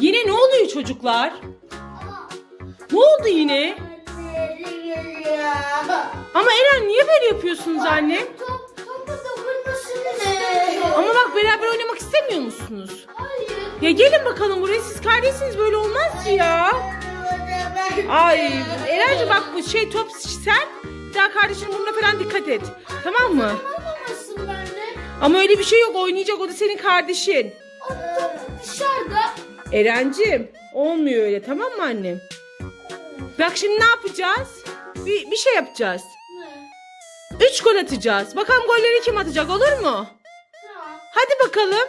Yine ne oluyor çocuklar? Ne oldu yine? Ama Eren niye böyle yapıyorsunuz anne? Ama bak beraber oynamak istemiyor musunuz? Hayır. Ya gelin bakalım buraya siz kardeşsiniz böyle olmaz ki ya. Ay Eren'cim bak bu şey top sen bir daha kardeşinin burnuna falan dikkat et. Tamam mı? Ama öyle bir şey yok oynayacak o da senin kardeşin. O top dışarıda. Eren'cim olmuyor öyle tamam mı annem? Bak şimdi ne yapacağız? Bir, bir şey yapacağız. Ne? Üç gol atacağız. Bakalım golleri kim atacak olur mu? Tamam. Hadi bakalım.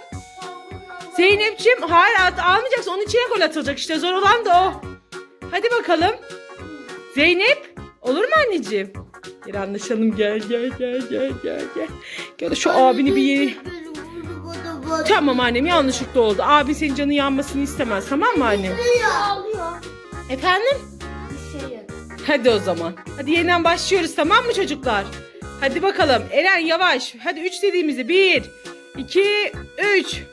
Zeynep'ciğim hayır at, almayacaksın. Onun içine gol atılacak işte. Zor olan da o. Hadi bakalım. Zeynep. Olur mu anneciğim? Gel anlaşalım. Gel gel gel gel gel gel. Gel şu abini bir yeri. Tamam annem yanlışlıkla oldu. Abi senin canın yanmasını istemez. Tamam mı annem? Ağlıyor. Efendim? Bir şey yok. Hadi o zaman. Hadi yeniden başlıyoruz tamam mı çocuklar? Hadi bakalım. Eren yavaş. Hadi 3 dediğimizde 1, 2, 3.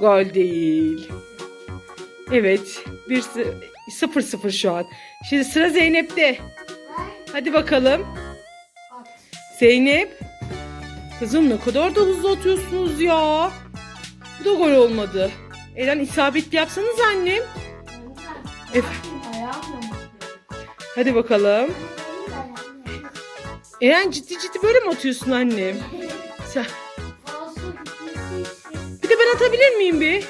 Gol değil. Evet. 1 0 0 şu an. Şimdi sıra Zeynep'te. Hadi bakalım. Zeynep. Kızım ne kadar da hızlı atıyorsunuz ya. Bu da gol olmadı. Eren isabetli yapsanız annem. Ayağımla Hadi bakalım. Eren ciddi ciddi böyle mi atıyorsun annem? Sen- Bir de ben atabilir miyim bir?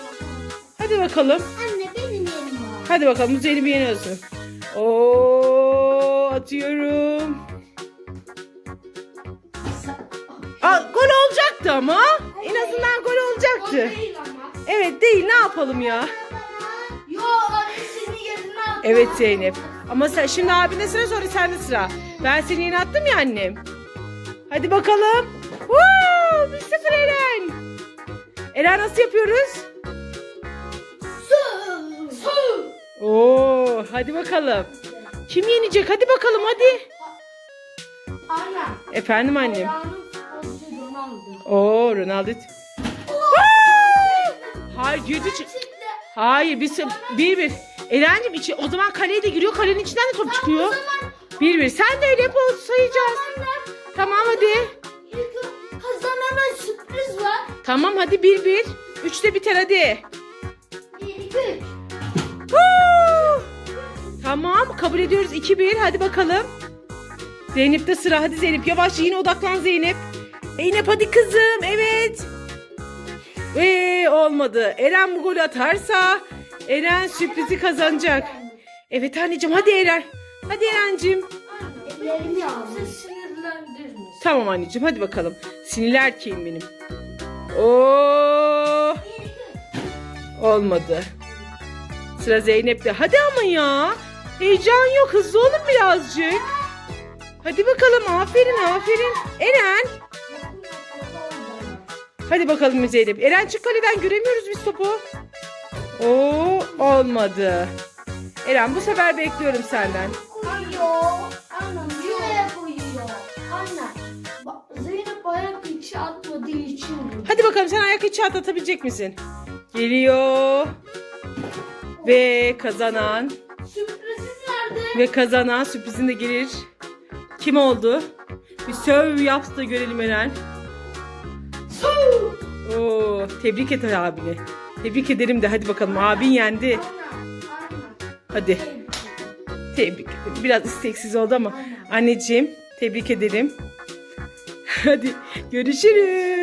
Hadi bakalım. Anne benim yerim var. Hadi bakalım bu Zeynep'i yeniyorsun. Oo atıyorum. Aa, gol olacaktı ama. En azından gol olacaktı. değil ama. Evet değil ne yapalım ya? Yo anne senin yerine at. Evet Zeynep. Ama sen şimdi abine sıra sonra sende sıra. Ben seni yeni attım ya annem. Hadi bakalım. Woo! 1-0 Eren. Eren nasıl yapıyoruz? Su. Su. Oo, hadi bakalım. Kim yenecek? Hadi bakalım hadi. Anne. Efendim annem. Futbolcu Ronaldo. Oo Ronaldo. Hayır Şimdi Hayır bir bir bir. Eren'cim içi o zaman kaleye de giriyor. Kalenin içinden de top çıkıyor. Bir bir. Sen de öyle o sayacağız. Tamam hadi. kazanana sürpriz var. Tamam hadi bir bir. Üçte biter hadi. Tamam kabul ediyoruz 2-1 hadi bakalım. Zeynep'te sıra hadi Zeynep yavaş yine odaklan Zeynep. Zeynep hadi kızım evet. Ve olmadı. Eren bu golü atarsa Eren sürprizi kazanacak. Evet anneciğim hadi Eren. Hadi Eren'cim. Tamam anneciğim hadi bakalım. Sinirli erkeğim benim. Oo olmadı. Sıra Zeynep'te. Hadi ama ya. Heyecan yok. Hızlı olun birazcık. Hadi bakalım. Aferin aferin. Eren. Hadi bakalım Zeynep. Eren çık kaleden göremiyoruz biz topu. Oo olmadı. Eren bu sefer bekliyorum senden. Koyuyor. Annem şuraya koyuyor. Anne. Zeynep ayak içi atmadığı için. Hadi bakalım sen ayak içi at atabilecek misin? Geliyor. Ve kazanan Sürprizin nerede? ve kazanan sürprizin de gelir. Kim oldu? Bir söv yap da görelim Eren. Oo, tebrik et abini. Tebrik ederim de hadi bakalım abin yendi. Hadi tebrik. Biraz isteksiz oldu ama anneciğim tebrik ederim. Hadi görüşürüz.